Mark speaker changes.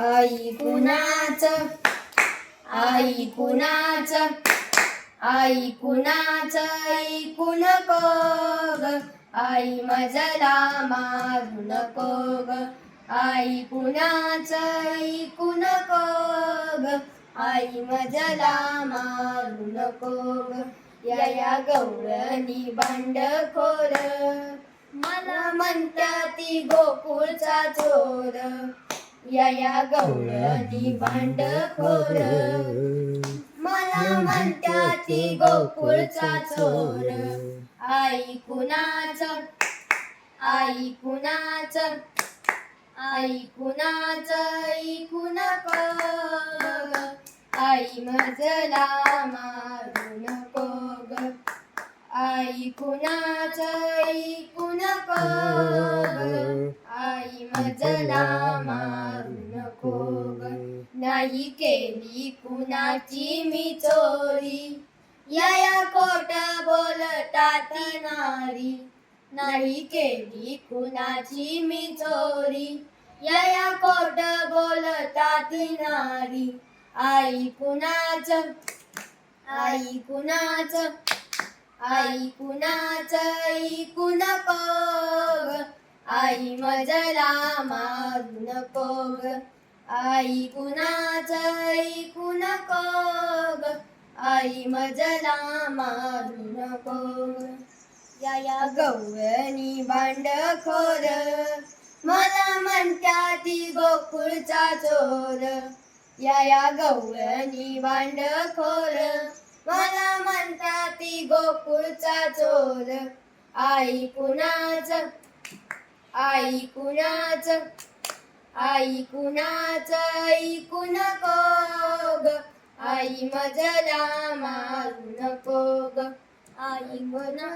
Speaker 1: आई कुणाच आई कुणाच आई कुणाच ऐकू नको आई मजला मारू नको ग आई कुणाच ऐकू नको आई मजला मारू नको ग या या गवळणी भांडखोर मला म्हणत्या ती गोकुळचा चोर. या या गवळणी भांडखोर. मला म्हणत्या ती गोकुळचा चोर. आई कुणाच? आई कुणाच? आई कुणाच? ऐकू नको. आई मजला मारू नको ग. आई कुणाच? ऐकू नको. आई मजला नाही केली कुणाची मी चोरी. या या खोट बोलतात नारी. नाही केली कुणाची मी चोरी. या या खोट बोलतात नारी. आई कुणाच? आई कुणाच? आई कुणाच? ऐकू नको आई मजला मारू नको आई कुणाच ऐकू नको ग आई मजला मारू नको या या या गवळणी भांडखोर मला म्हणत्या ती गोकुळचा चोर या या गवळणी भांडखोर मला म्हणता ती गोकुळचा चोर आई कुणाच आई कुणाच आई कुणाच ऐकू नको आई मजला मारू नको ग आई म्हणा